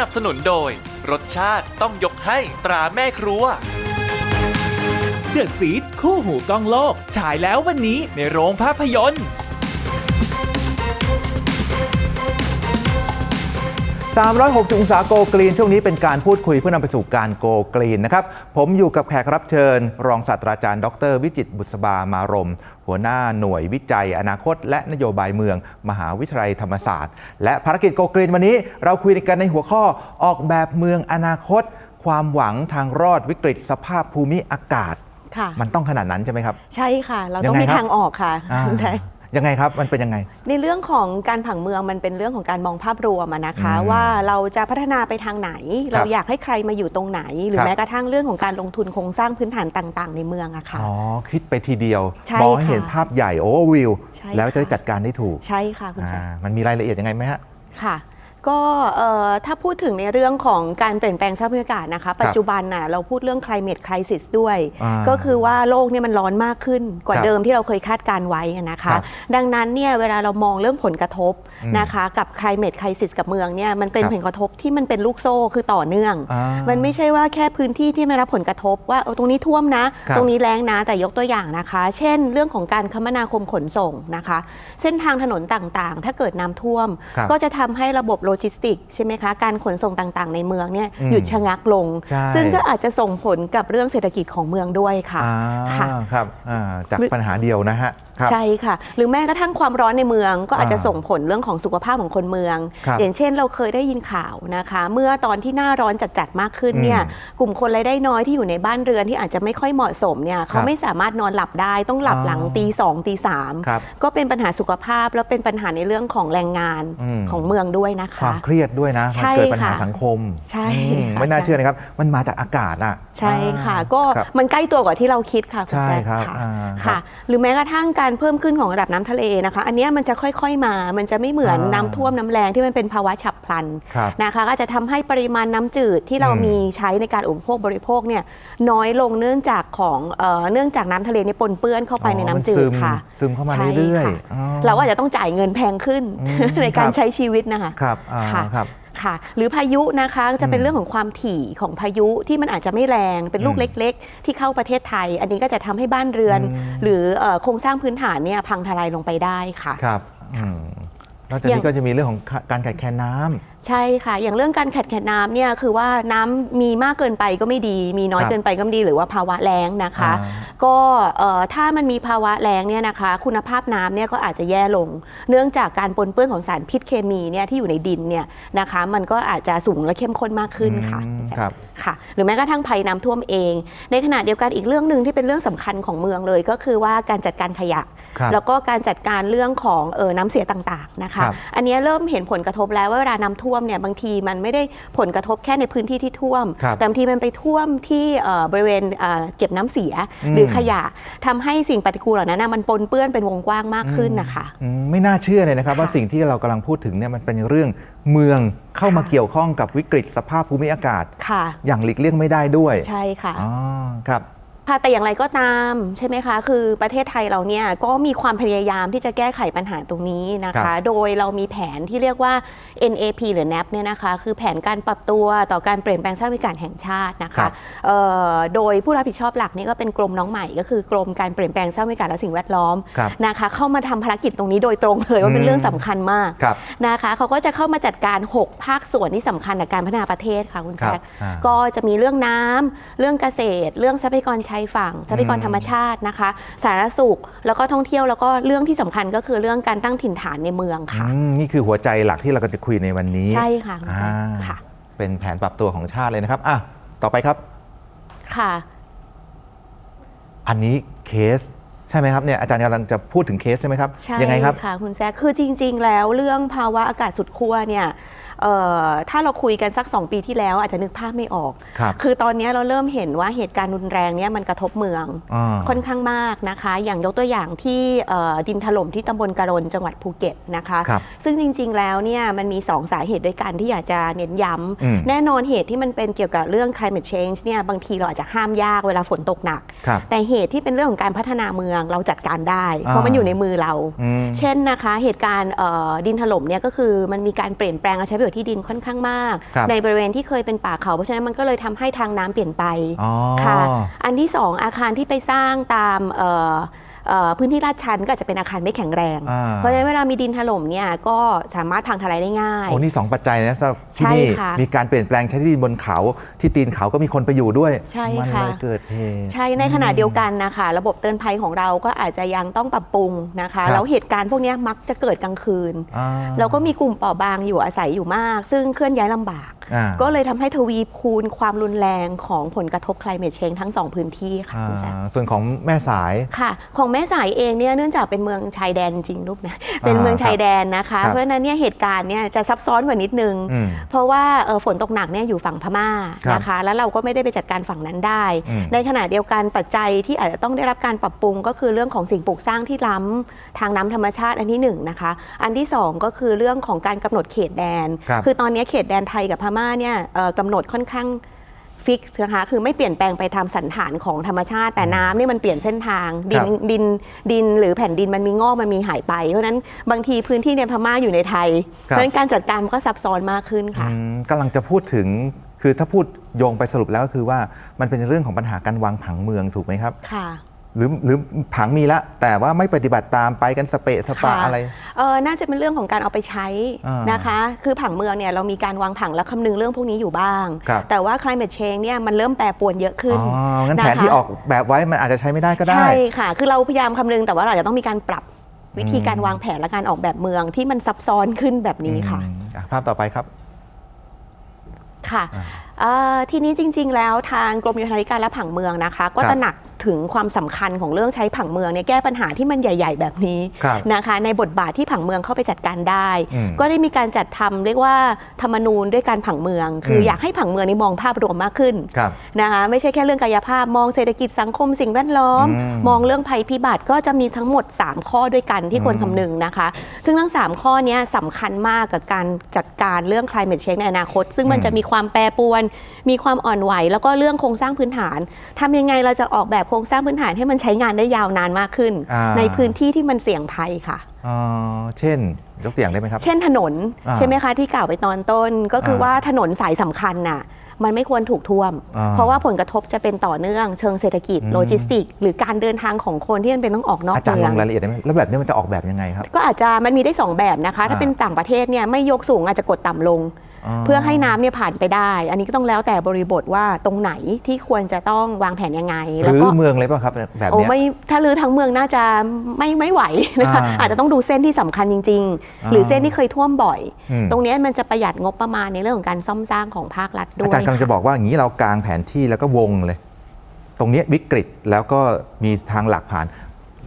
นับสนุนโดย รสชาติต้องยกให้ตราแม่ครัว เดอดซีดคู่หูกล้องโลก ฉายแล้ววันนี้ในโรงภาพยนตร์ 360 องศาโกกรีน ช่วงนี้เป็นการพูดคุยเพื่อนำไปสู่การโกกรีนนะครับ ผมอยู่กับแขกรับเชิญ รองศาสตราจารย์ ดร วิจิตรบุษบามารม หัวหน้าหน่วยวิจัย อนาคต และนโยบายเมือง มหาวิทยาลัยธรรมศาสตร์ และภารกิจโกกรีนวันนี้เราคุยกันในหัวข้อออกแบบเมืองอนาคต ความหวังทางรอดวิกฤต สภาพภูมิอากาศค่ะมันต้องขนาดนั้นใช่ไหมครับ ใช่ค่ะ เรายัต้องงไงมีครับทางออกค่ะอ่าคุณแท็ก ยังไงครับมันเป็นยังไง ในเรื่องของการผังเมืองมันเป็นเรื่องของการมองภาพรวมอะนะคะ อืมว่าเราจะพัฒนาไปทางไหน เราอยากให้ใครมาอยู่ตรงไหน หรืคอรับ แม้กระทั่งเรื่องของการลงทุนโครงสร้างพื้นฐานต่าง ๆ ในเมืองอะค่ะ อ๋อคิดไปทีเดียวใช่มองให้ค่ะเห็นภาพใหญ่โอเวอร์วิวใช่แล้วจะได้ค่ะจัดการได้ถูกใช่ค่ะคุณแท็กอ่ามันมีรายละเอียดยังไงไหมฮะ ค่ะ ก็เอ่อถ้าพูดถึงในเรื่องของการเปลี่ยนแปลงสภาพภูมิอากาศนะคะ ปัจจุบันน่ะเราพูดเรื่อง climate crisis ด้วยอ่าก็คือว่าโลกเนี่ยมันร้อนมากขึ้นกว่าครับเดิมที่เราเคยคาดการไว้อะนะครัคะบดังนั้นเนี่ยเวลาเรามองเรื่องผลกระทบอืมนะคะกับ climate crisis กับเมืองเนี่ยมันเป็นครับผลกระทบที่มันเป็นลูกโซ่คือต่อเนื่องอ่ามัมันไม่ใช่ว่าแค่พื้นที่ที่ไม่รับผลกระทบว่าเออตรงนี้ท่วมนะครับตรงนี้แรงนะแต่ยกตัวอย่างนะคะ เช่น เรื่องของการคมนาคมขนส่งนะคะ เส้นทางถนนต่างๆ ถ้าเกิดน้ำท่วมครับก็จะทำให้ระบบโลจิสติกใช่ไหมคะ การขนส่งต่างๆ ในเมืองเนี่ยอืมหยุดชะงักลง ใช่ ซึ่งก็อาจจะส่งผลกับเรื่องเศรษฐกิจของเมืองด้วยค่ะอ่าค่ะ ครับอ่าจากหรือปัญหาเดียวนะฮะครับ ใช่ค่ะ หรือแม้กระทั่งความร้อนในเมืองก็อาจจะอ่าส่งผลเรื่องของสุขภาพของคนเมืองครับอย่างเช่นเราเคยได้ยินข่าวนะคะ เมื่อตอนที่หน้าร้อนจัดๆมากขึ้นเนี่ยอืมกลุ่มคนรายได้น้อยที่อยู่ในบ้านเรือนที่อาจจะไม่ค่อยเหมาะสมเนี่ยเขาไม่สามารถนอนหลับได้ต้องหลับหลังอ๋อตีสองตีสามครับก็เป็นปัญหาสุขภาพแล้วเป็นปัญหาในเรื่องของแรงงานอืมของเมืองด้วยนะควาคะมเครียดด้วยนะมันใช่เกิดปัญหาค่ะสังคมใช่อืมค่ะไม่น่าเชื่อนะครับมันมาจากอากาศอะใช่ค่ะอ่าก็ครับมันใกล้ตัวกว่าที่เราคิดค่ะณใช่แจ๊คครับค่ะอ่าครับค่ะ หรือแม้กระทั่งการเพิ่มขึ้นของระดับน้ำทะเลนะคะ อันเนี้ยมันจะค่อยๆมา มันจะไม่เหมือนอ่าน้ำท่วมน้ำแรงที่มันเป็นภาวะฉับพลันครับนะคะ ก็จะทำให้ปริมาณน้ำจืดที่เราอืมมีใช้ในการอุปโภคบริโภคเนี่ยน้อยลงเนื่องจากของเอ่อเนื่องจากน้ำทะเลเนี่ยปนเปื้อนเข้าไปในน้ำจือ๋อมัซึดมค่ะ ซึมเข้ามาใช่เรื่อยค่ะๆอ๋อเราก็อาจจะต้องจ่ายเงินแพงขึ้นอืมในการครับใช้ชีวิตนะคะครับอ่าค่ะครับ ค่ะ หรือพายุนะคะจะเป็อืนมเรื่องของความถี่ของพายุที่มันอาจจะไม่แรงเป็นลูกอืมเล็ก ๆ ที่เข้าประเทศไทย อันนี้ก็จะทำให้บ้านเรือนอืมหรือเอ่อโครงสร้างพื้นฐานเนี่ยพังทลายลงไปได้ค่ะครับอืมนอกจากอย่านี้งก็จะมีเรื่องของการขาดแคลนน้ำใช่ค่ะ อย่างเรื่องการขัดแคลนน้ำเนี่ยคือว่าน้ำมีมากเกินไปก็ไม่ดี มีน้อยครับเกินไปก็ไม่ดีหรือว่าภาวะแล้งนะคะ อ่าก็เอ่อถ้ามันมีภาวะแล้งเนี่ยนะคะ คุณภาพน้ำเนี่ยก็อาจจะแย่ลง เนื่องจากการปนเปื้อนของสารพิษเคมีเนี่ยที่อยู่ในดินเนี่ยนะคะ มันก็อาจจะสูงและเข้มข้นมากขึ้นค่ะอืมครับ ค่ะ หรือแม้กระทั่งภัยน้ำท่วมเอง ในขณะเดียวกันอีกเรื่องหนึ่งที่เป็นเรื่องสำคัญของเมืองเลย ก็คือว่าการจัดการขยะ ครับ แล้วก็การจัดการเรื่องของเออน้ำเสียต่างๆนะคะ ครับ อันนี้เริ่มเห็นผลกระทบแล้วว่าเวลาน้ำท่วมเนี่ยบางทีมันไม่ได้ผลกระทบแค่ในพื้นที่ที่ท่วม ครับแต่บางทีมันไปท่วมที่เอ่อบริเวณเอ่อเก็บน้ำเสียอืม หรือขยะทำให้สิ่งปฏิกูลเหล่านั้นนะมันปนเปื้อนเป็นวงกว้างมากขึ้นนะคะ อืมไม่น่าเชื่อเลยนะครับ ค่ะว่าสิ่งที่เรากำลังพูดถึงเนี่ยมันเป็นเรื่องเมืองเข้ามาค่ะ เกี่ยวข้องกับวิกฤตสภาพภูมิอากาศ ค่ะ อย่างหลีกเลี่ยงไม่ได้ด้วยใช่ค่ะ อ๋อครับ ค่ะแต่อย่างไรก็ตามใช่ไหมคะ คือประเทศไทยเราเนี่ยก็มีความพยายามที่จะแก้ไขปัญหาตรงนี้นะครัคะ บ โดยเรามีแผนที่เรียกว่า NAP หรือ NAP เนี่ยนะคะ คือแผนการปรับตัวต่อการเปลี่ยนแปลงสภาพอากาศแห่งชาตินะครัคะบ เอ่อโดยผู้รับผิดชอบหลักนี่ก็เป็นกรมน้องใหม่ก็คือกรมการเปลี่ยนแปลงสภาพอากาศและสิ่งแวดล้อมครับ นะคะ เข้ามาทำภารกิจตรงนี้โดยตรงเลยว่าเป็นเรื่องสำคัญมาก ครับ นะคะเขาก็จะเข้ามาจัดการ 6 ภาคส่วนที่สำคัญในการพัฒนาประเทศค่ะคุณครับแจ๊คอ่าก็จะมีเรื่องน้ำเรื่องเกษตร เรื่องทรัพยากรชายฝั่งทรัพยากรธรรมชาตินะคะ สาธารณสุข แล้วก็ท่องเที่ยวแล้วก็เรื่องที่สำคัญก็คือเรื่องการตั้งถิ่นฐานในเมืองค่ะอืมนี่คือหัวใจหลักที่เราก็จะคุยในวันนี้ ใช่ค่ะคุณอ่าแจ๊คค่ะเป็นแผนปรับตัวของชาติเลยนะครับอะต่อไปครับค่ะ อันนี้เคสใช่ไหมครับเนี่ยอาจารย์กำลังจะพูดถึงเคสใช่ไหมครับใช่ยังไงครับค่ะคุณแซคคือจริง ๆ แล้วเรื่องภาวะอากาศสุดขั้วเนี่ยเอ่อ ถ้าเราคุยกันสัก 2 ปีที่แล้วอาจจะนึกภาพไม่ออกครับคือตอนนี้เราเริ่มเห็นว่าเหตุการณ์รุนแรงเนี่ยมันกระทบเมืองอ่าค่อนข้างมากนะคะ อย่างยกตัวอย่างที่เอ่อดินถล่มที่ตำบลกระรนจังหวัดภูเก็ตนะคะครับซึ่งจริง ๆ แล้วเนี่ยมันมี 2 สาเหตุด้วยกันที่อยากจะเน้นย้อืมำแน่นอนเหตุที่มันเป็นเกี่ยวกับเรื่อง climate change เนี่ยบางทีเราอาจจะห้ามยากเวลาฝนตกหนักครับแต่เหตุที่เป็นเรื่องของการพัฒนาเมืองเราจัดการได้ เพอ่าราะมันอยู่ในมือเราอืมเช่นนะคะเหตุการณ์เอ่อดินถล่มเนี่ยก็คือมันมีการเปลี่ยนแปลงการใช้ประโยชน์ชน์ที่ดินค่อนข้างมากครับในบริเวณที่เคยเป็นป่าเขา เพราะฉะนั้นมันก็เลยทำให้ทางน้ำเปลี่ยนไปอ๋อค่ะ อันที่สองอาคารที่ไปสร้างตามเอ่อเอ่อ พื้นที่ลาดชันก็อาจจะเป็นอาคารไม่แข็งแรง อ่า เพราะฉะนั้นเวลามีดินถล่มเนี่ยก็สามารถพังทลายได้ง่าย โอ้นี่สองปัจจัยนะสำหรับที่ใช่นี่ค่ะมีการเปลี่ยนแปลงใช้ที่ดินบนเขาที่ตีนเขาก็มีคนไปอยู่ด้วย ใช่มัค่ะ เลยเกิดเหตุ ใช่ในขณะเดียวกันนะคะระบบเตือนภัยของเราก็อาจจะยังต้องปรับปรุงนะคะครับ แล้วเหตุการณ์พวกเนี้ยมักจะเกิดกลางคืน อ่า แล้วก็มีกลุ่มเปราะบางอยู่อาศัยอยู่มาก ซึ่งเคลื่อนย้ายลำบากอ่า ก็เลยทำให้ทวีคูณความรุนแรงของผลกระทบ climate change ทั้งสองพื้นที่ค่ะอ่าคุณแจ๊คส่วนของแม่สายค่ะ ของแม่สายเองเนี่ยเนื่องจากเป็นเมืองชายแดนจริงลูกนะเป็นเมืองชายแดนนะคะครับเพราะฉะนั้นเนี่ยเหตุการณ์เนี่ยจะซับซ้อนกว่านิดนึงอืมเพราะว่าเอ่อฝนตกหนักเนี่ยอยู่ฝั่งพม่าครับนะคะ แล้วเราก็ไม่ได้ไปจัดการฝั่งนั้นได้อืมในขณะเดียวกันปัจจัยที่อาจจะต้องได้รับการปรับปรุง ก็คือเรื่องของสิ่งปลูกสร้างที่ล้ำทางน้ำธรรมชาติอันที่หนึ่งนะคะ อันที่สองก็คือเรื่องของการกำหนดเขตแดนครับอตอนนี้เขตแดนไทยกับพม่าเนี่ยเอ่อกำหนดค่อนข้างฟิกซ์นะคะคือไม่เปลี่ยนแปลงไปตามสันฐานของธรรมชาติ แต่น้ำเนี่ยมันเปลี่ยนเส้นทาง ดิครันบดินดินหรือแผ่นดินมันมีงอกมันมีหายไป เพราะฉะนั้นบางทีพื้นที่ในพม่าอยู่ในไทย เพครับราะฉะนั้นการจัดการมันก็ซับซ้อนมากขึ้นค่ะอืมกำลังจะพูดถึงคือถ้าพูดโยงไปสรุปแล้วก็คือว่ามันเป็นเรื่องของปัญหาการวางผังเมืองถูกไหมครับค่ะ หรือหรือผังมีแล้วแต่ว่าไม่ปฏิบัติตามไปกันสเปะสปะค่ะ อะไร เออน่าจะเป็นเรื่องของการเอาไปใช้อ่านนะคะ คือผังเมืองเนี่ยเรามีการวางผังและคำนึงเรื่องพวกนี้อยู่บ้าง ครับ แต่ว่า climate change เนี่ยมันเริ่มแปรปรวนเยอะขึ้นอ๋องั้นนะคะแผนที่ออกแบบไว้มันอาจจะใช้ไม่ได้ก็ได้ ใช่ค่ะ คือเราพยายามคำนึงแต่ว่าเราจะต้องมีการปรับวิธีการวางแผนและการออกแบบเมืองที่มันซับซ้อนขึ้นแบบนี้ค่ะ อืมอะภาพต่อไปครับ ค่ะเอ่อทีนี้จริง ๆ แล้วทางกรมโยธาธิการและผังเมืองนะคะ ก็ครับ ตระหนัก ถึงความสำคัญของเรื่องใช้ผังเมืองเนี่ยแก้ปัญหาที่มันใหญ่ ๆ แบบนี้ครับนะคะ ในบทบาทที่ผังเมืองเข้าไปจัดการได้อืมก็ได้มีการจัดทำเรียกว่าธรรมนูญด้วยการผังเมือง คืออมอยากให้ผังเมืองนี้มองภาพรวมมากขึ้นครับนะคะไม่ใช่แค่เรื่องกายภาพมองเศรษฐกิจสังคมสิ่งแวดล้อมอืมมองเรื่องภัยพิบัติก็จะมีทั้งหมด 3 ข้อด้วยกันที่ควรคำนึงนะคะ ซึ่งทั้ง 3 ข้อเนี้ยสำคัญมากกับการจัดการเรื่อง climate change ในอนาคต ซึ่งมันอืมจะมีความแปรปรวน มีความอ่อนไหว แล้วก็เรื่องโครงสร้างพื้นฐานทำยังไงเราจะออกแบบโครงสร้างพื้นฐานให้มันใช้งานได้ยาวนานมากขึ้น อ่า ในพื้นที่ที่มันเสี่ยงภัยค่ะอ๋อเช่น ยกตัวอย่างได้ไหมครับ เช่นถนนอ่าใช่ไหมคะที่กล่าวไปตอนต้นก็คืออ่าว่าถนนสายสำคัญน่ะมันไม่ควรถูกท่วม อ่าเพราะว่าผลกระทบจะเป็นต่อเนื่องเชิงเศรษฐกิจอืม โลจิสติกหรือการเดินทางของคนที่มันเป็นต้องออกนอกอาจารย์เมืลองงรายละเอียดได้ไหมแล้วแบบนี้มันจะออกแบบยังไงครับ ก็อาจจะมันมีได้2แบบนะคะ ถ้าอ่าเป็นต่างประเทศเนี่ยไม่ยกสูงอาจจะกดต่ำลง เพื่อให้น้ำเนี่ยผ่านไปได้ อันนี้ก็ต้องแล้วแต่บริบทว่าตรงไหนที่ควรจะต้องวางแผนยังไง หแล้วรือก็เมืองเลยเปล่ะครับแบบโอ้เนี้ย ไม่ถ้ารื้อทั้งเมืองน่าจะไม่ไม่ไหวนะคะอ่าอาจจะต้องดูเส้นที่สำคัญจริงอ่าๆหรือเส้นที่เคยท่วมบ่อย อืม ตรงเนี้ยมันจะประหยัดงบประมาณในเรื่องของการซ่อมสร้างของภาครัฐด้วอาย จารย์กำลังจะบอกว่าอย่างนี้เรากางแผนที่แล้วก็วงเลย ตรงเนี้ยวิกฤตแล้วก็มีทางหลักผ่าน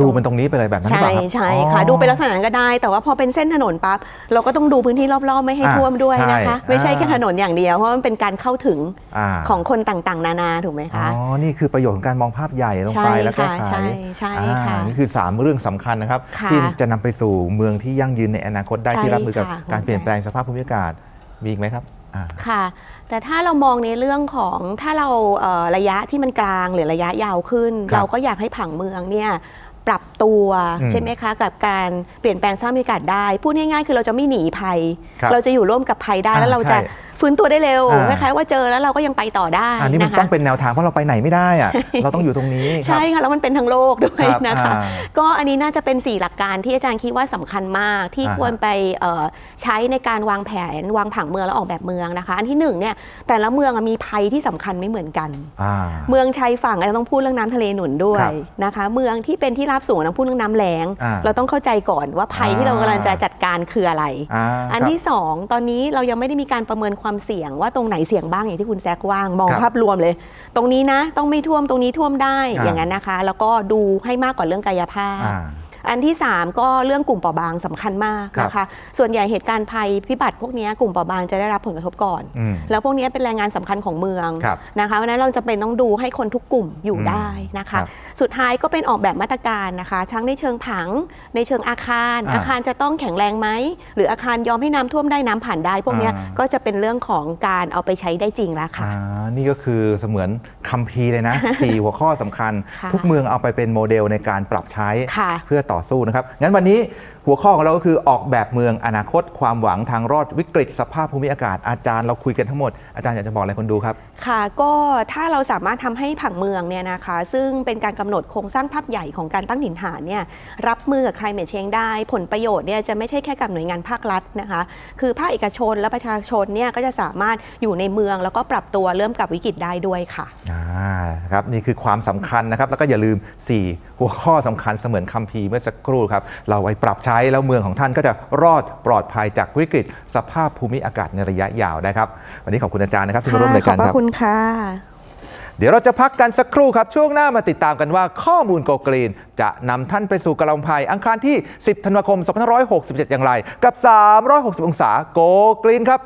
ดูมันตรงนี้ไปเลยแบบนั้นหรือใช่เปล่าครับใช่ค่ะ อ๋อ ดูเป็นลักษณะนั้นก็ได้ แต่ว่าพอเป็นเส้นถนนปั๊บเราก็ต้องดูพื้นที่รอบๆ ไม่ให้อ่าท่วมด้วยนะคะ ใช่ไม่ใช่อ่าแค่ถนนอย่างเดียวเพราะมันเป็นการเข้าถึงอ่าของคนต่างๆ นานาถูกไหมอ๋คะอนี่คือประโยชน์ของการมองภาพใหญ่ลงไปใช่แล้วก็ค่ะขายใช่ใช่ค่ะอ่านี่คือ 3 เรื่องสำคัญนะครับ ค่ะที่จะนำไปสู่เมืองที่ยั่งยืนในอนาคตได้ใช่ที่รับมือกับค่ะการเปลี่ยนแปลงสภาพภูมิอากาศมีอีกไหมครับอ่า ค่ะ แต่ถ้าเรามองในเรื่องของถ้าเราเอ่อระยะที่มันกลางหรือระยะยาวขึ้น ครับเราก็อยากให้ผังเมืองเนี่ย ปรับตัวอืมใช่ไหมคะ กับการเปลี่ยนแปลงสภาพบรรยากาศได้ พูดง่ายๆ คือเราจะไม่หนีภัยครับเราจะอยู่ร่วมกับภัยได้อ่าแล้วเราจะใช่ ฟื้นตัวได้เร็วอ่า คล้ายๆว่าเจอแล้วเราก็ยังไปต่อได้อันนี้มันนะคะต้องเป็นแนวทางเพราะเราไปไหนไม่ได้อะเราต้องอยู่ตรงนี้ครับใช่ค่ะแล้วมันเป็นทั้งโลกด้วยครับนะคะ อ่า ก็อันนี้น่าจะเป็น 4 หลักการที่อาจารย์คิดว่าสำคัญมากที่อ่าฮะควรไปเอ่อใช้ในการวางแผนวางผังเมืองและออกแบบเมืองนะคะ อันที่หนึ่งเนี่ยแต่ละเมืองอะมีภัยที่สำคัญไม่เหมือนกันอ่าเมืองชายฝั่งอาจจะต้องพูดเรื่องน้ำทะเลหนุนด้วครัยบนะคะ เมืองที่เป็นที่ราบสูงต้องพูดเรื่องน้ำแล้ง อ่าเราต้องเข้าใจก่อนว่าภัยที่เรากำลังจะจัดการคืออะไร อ่าอันครับที่2ตอนนี้เรายังไม่ได้มีการประเมินความเสี่ยงว่าตรงไหนเสี่ยงบ้างอย่างที่คุณแซกว่างมองครับภาพรวมเลย ตรงนี้นะต้องไม่ท่วมตรงนี้ท่วมได้อ่าอย่างนั้นนะคะ แล้วก็ดูให้มากกว่าเรื่องกายภาพอ่าอันที่ 3 ก็เรื่องกลุ่มเปราะบางสำคัญมากนะคะ ส่วนใหญ่เหตุการณ์ภัยพิบัติพวกนี้กลุ่มเปราะบางจะได้รับผลกระทบก่อนอืมแล้วพวกนี้เป็นแรงงานสำคัญของเมืองครับนะคะเพราะฉะนั้นเราจะเป็นต้องดูให้คนทุกกลุ่มอยู่อืมได้นะคะครับ สุดท้ายก็เป็นออกแบบมาตรการนะคะทั้งในเชิงผัง ในเชิงอาคาร อ่าอาคารจะต้องแข็งแรงไหม หรืออาคารยอมให้น้ำท่วมได้น้ำผ่านได้ พวกเนี้ยอ่า ก็จะเป็นเรื่องของการเอาไปใช้ได้จริงแล้วค่ะ อ่านี่ก็คือเสมือนคัมภีร์เลยนะสี่หัวข้อสำคัญ ค่ะทุกเมืองเอาไปเป็นโมเดลในการปรับใช้ ค่ะ เพื่อต่อสู้นะครับ งั้นวันนี้หัวข้อของเราก็คือออกแบบเมืองอนาคต ความหวังทางรอดวิกฤตสภาพภูมิอากาศอาจารย์เราคุยกันทั้งหมด อาจารย์อยากจะบอกอะไรคนดูครับ ค่ะก็ถ้าเราสามารถทำให้ผังเมืองเนี่ยนะคะ ซึ่งเป็นการกำหนดโครงสร้างภาพใหญ่ของการตั้งถิ่นฐานเนี่ยรับมือกับ climate change ได้ ผลประโยชน์เนี่ยจะไม่ใช่แค่กับหน่วยงานภาครัฐนะคะ คือภาคเอกชนและประชาชนเนี่ยก็จะสามารถอยู่ในเมืองแล้วก็ปรับตัวเริ่มกับวิกฤตได้ด้วยค่ะอ่าครับนี่คือความสำคัญนะครับ แล้วก็อย่าลืม 4 หัวข้อสำคัญเสมือนคัมภีร์เมื่อสักครู่ครับ เราไปปรับใช้แล้วเมืองของท่านก็จะรอดปลอดภัยจากวิกฤต สภาพภูมิอากาศในระยะยาวได้ครับ วันนี้ขอบคุณอาจารย์นะครับที่มาร่วมรายการขอบพครับระคุณค่ะ เดี๋ยวเราจะพักกันสักครู่ครับ ช่วงหน้ามาติดตามกันว่าข้อมูลโกกรีน จะนำท่านไปสู่กระลงภัยอังคารที่ 10 ธันวาคม 2567 อย่างไร กับ 360 องศาโกกรีนครับ